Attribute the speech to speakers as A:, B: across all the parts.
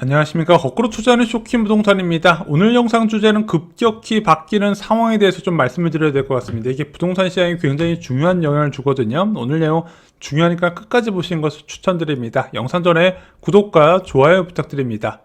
A: 안녕하십니까. 거꾸로 투자하는 쇼킹 부동산입니다. 오늘 영상 주제는 급격히 바뀌는 상황에 대해서 좀 말씀을 드려야 될 것 같습니다. 이게 부동산 시장에 굉장히 중요한 영향을 주거든요. 오늘 내용 중요하니까 끝까지 보시는 것을 추천드립니다. 영상 전에 구독과 좋아요 부탁드립니다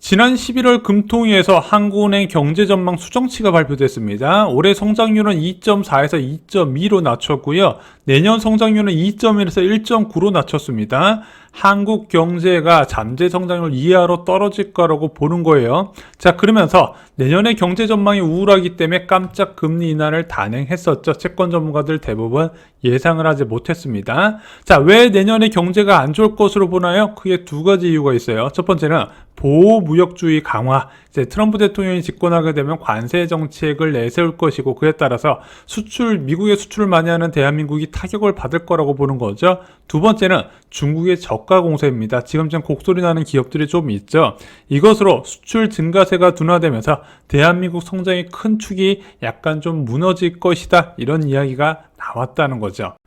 A: 지난 11월 금통위에서 한국은행 경제전망 수정치가 발표됐습니다. 올해 성장률은 2.4에서 2.2로 낮췄고요. 내년 성장률은 2.1에서 1.9로 낮췄습니다. 한국 경제가 잠재 성장률 이하로 떨어질 거라고 보는 거예요. 자, 그러면서 내년의 경제 전망이 우울하기 때문에 깜짝 금리 인하를 단행했었죠. 채권 전문가들 대부분 예상을 하지 못했습니다. 자, 왜 내년에 경제가 안 좋을 것으로 보나요? 크게 두 가지 이유가 있어요. 첫 번째는 보호 무역주의 강화. 이제 트럼프 대통령이 집권하게 되면 관세 정책을 내세울 것이고 그에 따라서 수출 미국에 수출을 많이 하는 대한민국이 타격을 받을 거라고 보는 거죠. 두 번째는 중국의 저가 공세입니다. 지금 좀 곡소리 나는 기업들이 좀 있죠. 이것으로 수출 증가세가 둔화되면서 대한민국 성장의 큰 축이 약간 좀 무너질 것이다. 이런 이야기가 나왔다는 거죠.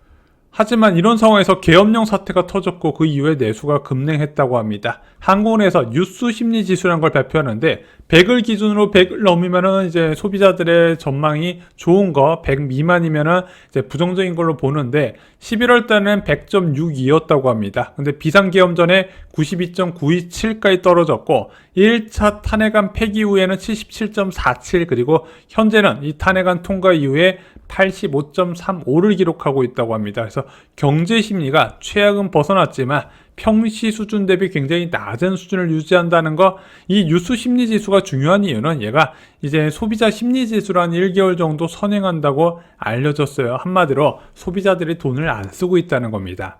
A: 하지만 이런 상황에서 계엄령 사태가 터졌고 그 이후에 내수가 급냉했다고 합니다. 한국은에서 뉴스 심리 지수라는 걸 발표하는데 100을 기준으로 100을 넘으면은 이제 소비자들의 전망이 좋은 거, 100 미만이면은 이제 부정적인 걸로 보는데 11월 달에는 100.62였다고 합니다. 근데 비상 계엄 전에 92.927까지 떨어졌고 1차 탄핵안 폐기 이후에는 77.47 그리고 현재는 이 탄핵안 통과 이후에 85.35를 기록하고 있다고 합니다. 그래서 경제 심리가 최악은 벗어났지만 평시 수준 대비 굉장히 낮은 수준을 유지한다는 거, 이 뉴스 심리 지수가 중요한 이유는 얘가 이제 소비자 심리 지수를 한 1개월 정도 선행한다고 알려졌어요. 한마디로 소비자들이 돈을 안 쓰고 있다는 겁니다.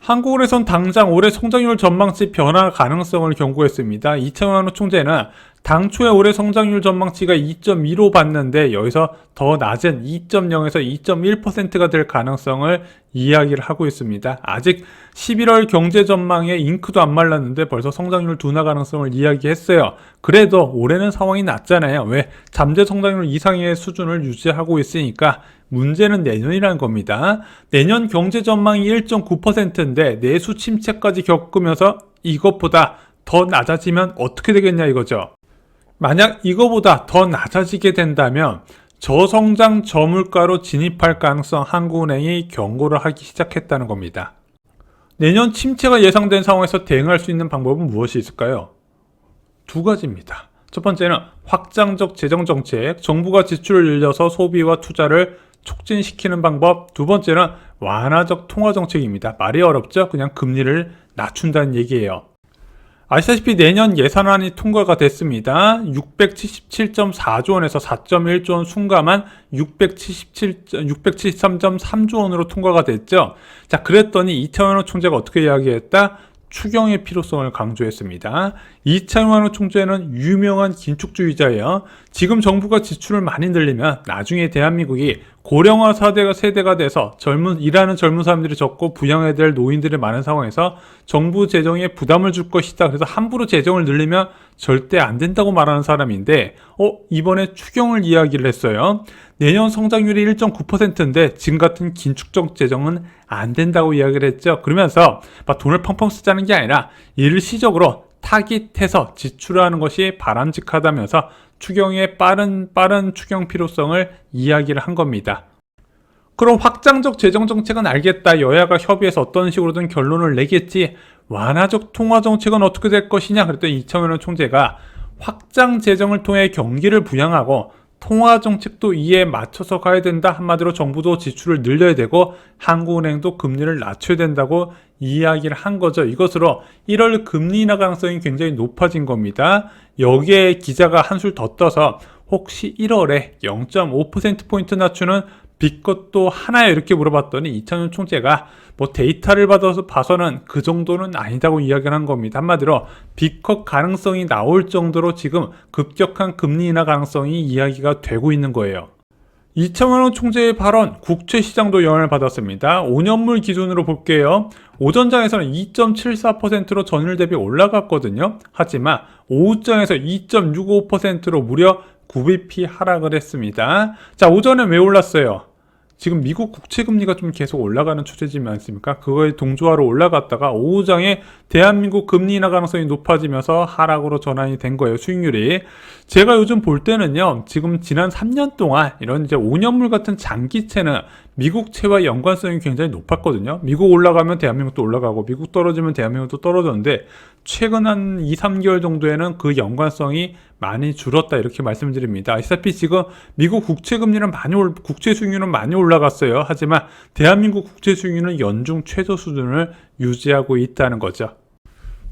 A: 한국은행선 당장 올해 성장률 전망치 변화 가능성을 경고했습니다. 이창환 총재는 당초에 올해 성장률 전망치가 2.2로 봤는데 여기서 더 낮은 2.0에서 2.1%가 될 가능성을 이야기를 하고 있습니다. 아직 11월 경제 전망에 잉크도 안 말랐는데 벌써 성장률 둔화 가능성을 이야기했어요. 그래도 올해는 상황이 낮잖아요. 왜? 잠재 성장률 이상의 수준을 유지하고 있으니까 문제는 내년이라는 겁니다. 내년 경제 전망이 1.9%인데 내수 침체까지 겪으면서 이것보다 더 낮아지면 어떻게 되겠냐 이거죠. 만약 이거보다 더 낮아지게 된다면 저성장 저물가로 진입할 가능성 한국은행이 경고를 하기 시작했다는 겁니다. 내년 침체가 예상된 상황에서 대응할 수 있는 방법은 무엇이 있을까요? 두 가지입니다. 첫 번째는 확장적 재정 정책, 정부가 지출을 늘려서 소비와 투자를 촉진시키는 방법. 두 번째는 완화적 통화 정책입니다. 말이 어렵죠? 그냥 금리를 낮춘다는 얘기예요. 아시다시피 내년 예산안이 통과가 됐습니다. 677.4조 원에서 4.1조 원 순감한 677, 673.3조 원으로 통과가 됐죠. 자, 그랬더니 이창원 총재가 어떻게 이야기했다? 추경의 필요성을 강조했습니다. 이창환 총재는 유명한 긴축주의자예요. 지금 정부가 지출을 많이 늘리면 나중에 대한민국이 고령화 사대가 세대가 돼서 젊은 일하는 젊은 사람들이 적고 부양해야 될 노인들이 많은 상황에서 정부 재정에 부담을 줄 것이다. 그래서 함부로 재정을 늘리면 절대 안 된다고 말하는 사람인데 어 이번에 추경을 이야기를 했어요. 내년 성장률이 1.9%인데 지금 같은 긴축적 재정은 안 된다고 이야기를 했죠. 그러면서 막 돈을 펑펑 쓰자는 게 아니라 일시적으로 타깃해서 지출하는 것이 바람직하다면서 추경의 빠른 빠른 추경 필요성을 이야기를 한 겁니다. 그럼 확장적 재정 정책은 알겠다. 여야가 협의해서 어떤 식으로든 결론을 내겠지. 완화적 통화 정책은 어떻게 될 것이냐. 그랬더니 이창현 총재가 확장 재정을 통해 경기를 부양하고 통화 정책도 이에 맞춰서 가야 된다. 한마디로 정부도 지출을 늘려야 되고 한국은행도 금리를 낮춰야 된다고 이야기를 한 거죠. 이것으로 1월 금리 인하 가능성이 굉장히 높아진 겁니다. 여기에 기자가 한술 더 떠서 혹시 1월에 0.5%포인트 낮추는 비것도 하나요? 이렇게 물어봤더니 이창현 총재가 뭐 데이터를 받아서 봐서는 그 정도는 아니다고 이야기를 한 겁니다. 한마디로 비컷 가능성이 나올 정도로 지금 급격한 금리 인하 가능성이 이야기가 되고 있는 거예요. 이창원 총재의 발언, 국채 시장도 영향을 받았습니다. 5년물 기준으로 볼게요. 오전장에서는 2.74%로 전일 대비 올라갔거든요. 하지만 오후장에서 2.65%로 무려 9bp 하락을 했습니다. 자, 오전에 왜 올랐어요? 지금 미국 국채 금리가 좀 계속 올라가는 추세지 않습니까? 그거에 동조하러 올라갔다가 오후장에 대한민국 금리 인하 가능성이 높아지면서 하락으로 전환이 된 거예요. 수익률이. 제가 요즘 볼 때는요. 지금 지난 3년 동안 이런 이제 5년물 같은 장기채는 미국채와 연관성이 굉장히 높았거든요. 미국 올라가면 대한민국도 올라가고 미국 떨어지면 대한민국도 떨어졌는데 최근 한 2, 3개월 정도에는 그 연관성이 많이 줄었다 이렇게 말씀드립니다. 아시다시피 지금 미국 국채 금리는 많이 올, 국채 수익률은 많이 올라갔어요. 하지만 대한민국 국채 수익률은 연중 최저 수준을 유지하고 있다는 거죠.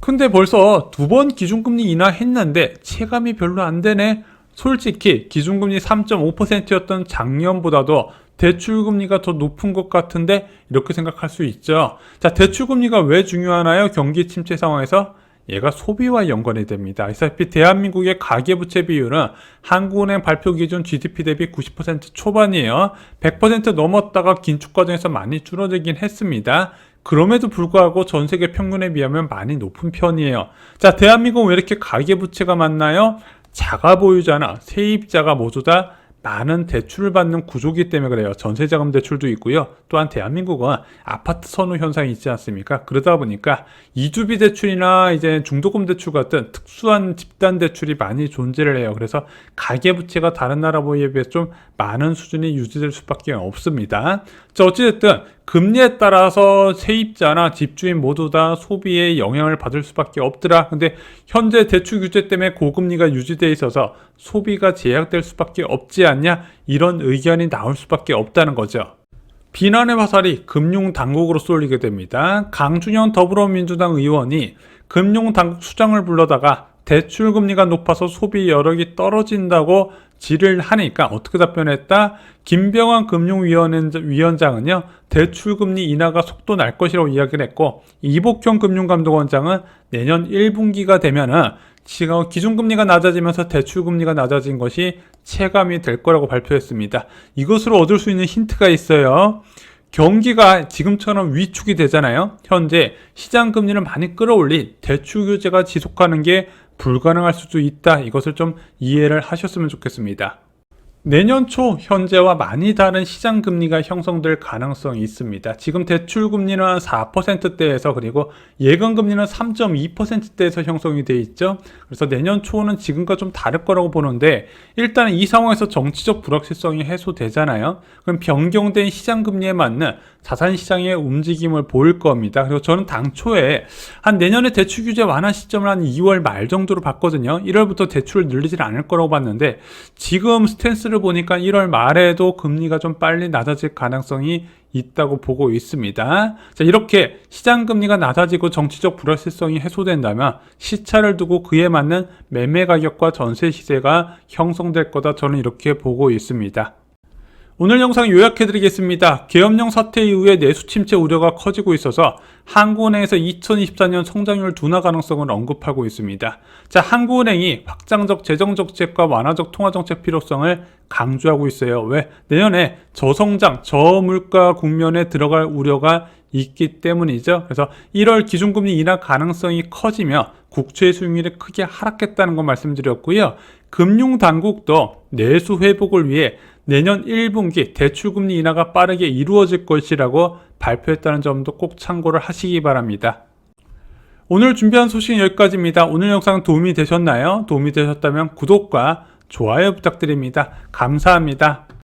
A: 근데 벌써 두 번 기준금리 인하했는데 체감이 별로 안 되네. 솔직히 기준금리 3.5%였던 작년보다도 대출금리가 더 높은 것 같은데 이렇게 생각할 수 있죠. 자, 대출금리가 왜 중요하나요? 경기 침체 상황에서 얘가 소비와 연관이 됩니다. 아시다시피 대한민국의 가계부채 비율은 한국은행 발표 기준 GDP 대비 90% 초반이에요. 100% 넘었다가 긴축 과정에서 많이 줄어들긴 했습니다. 그럼에도 불구하고 전 세계 평균에 비하면 많이 높은 편이에요. 자, 대한민국은 왜 이렇게 가계부채가 많나요? 자가 보유자나 세입자가 모두 다 많은 대출을 받는 구조기 때문에 그래요. 전세자금 대출도 있고요. 또한 대한민국은 아파트 선호 현상이 있지 않습니까? 그러다 보니까 이주비 대출이나 이제 중도금 대출 같은 특수한 집단 대출이 많이 존재를 해요. 그래서 가계부채가 다른 나라에 비해 좀 많은 수준이 유지될 수밖에 없습니다. 자, 어찌됐든 금리에 따라서 세입자나 집주인 모두 다 소비에 영향을 받을 수밖에 없더라. 근데 현재 대출 규제 때문에 고금리가 유지돼 있어서 소비가 제약될 수밖에 없지 않냐? 이런 의견이 나올 수밖에 없다는 거죠. 비난의 화살이 금융당국으로 쏠리게 됩니다. 강준현 더불어민주당 의원이 금융당국 수장을 불러다가 대출 금리가 높아서 소비 여력이 떨어진다고 질을 하니까 어떻게 답변했다? 김병환 금융위원장은요 대출 금리 인하가 속도 날 것이라고 이야기를 했고 이복형 금융감독원장은 내년 1분기가 되면은 지금 기준금리가 낮아지면서 대출금리가 낮아진 것이 체감이 될 거라고 발표했습니다. 이것으로 얻을 수 있는 힌트가 있어요. 경기가 지금처럼 위축이 되잖아요. 현재 시장 금리를 많이 끌어올린 대출 규제가 지속하는 게 불가능할 수도 있다. 이것을 좀 이해를 하셨으면 좋겠습니다. 내년 초 현재와 많이 다른 시장 금리가 형성될 가능성이 있습니다. 지금 대출 금리는 한 4%대에서 그리고 예금 금리는 3.2%대에서 형성이 돼 있죠. 그래서 내년 초는 지금과 좀 다를 거라고 보는데 일단 이 상황에서 정치적 불확실성이 해소되잖아요. 그럼 변경된 시장 금리에 맞는 자산 시장의 움직임을 보일 겁니다. 그리고 저는 당초에 한 내년에 대출 규제 완화 시점을 한 2월 말 정도로 봤거든요. 1월부터 대출을 늘리질 않을 거라고 봤는데 지금 스탠스 를 보니까 1월 말에도 금리가 좀 빨리 낮아질 가능성이 있다고 보고 있습니다. 자, 이렇게 시장 금리가 낮아지고 정치적 불확실성이 해소된다면 시차를 두고 그에 맞는 매매 가격과 전세 시세가 형성될 거다 저는 이렇게 보고 있습니다. 오늘 영상 요약해드리겠습니다. 계엄령 사태 이후에 내수 침체 우려가 커지고 있어서 한국은행에서 2024년 성장률 둔화 가능성을 언급하고 있습니다. 자, 한국은행이 확장적 재정 정책과 완화적 통화 정책 필요성을 강조하고 있어요. 왜? 내년에 저성장, 저물가 국면에 들어갈 우려가 있기 때문이죠. 그래서 1월 기준금리 인하 가능성이 커지며 국채 수익률이 크게 하락했다는 거 말씀드렸고요. 금융당국도 내수 회복을 위해 내년 1분기 대출금리 인하가 빠르게 이루어질 것이라고 발표했다는 점도 꼭 참고를 하시기 바랍니다. 오늘 준비한 소식은 여기까지입니다. 오늘 영상 도움이 되셨나요? 도움이 되셨다면 구독과 좋아요 부탁드립니다. 감사합니다.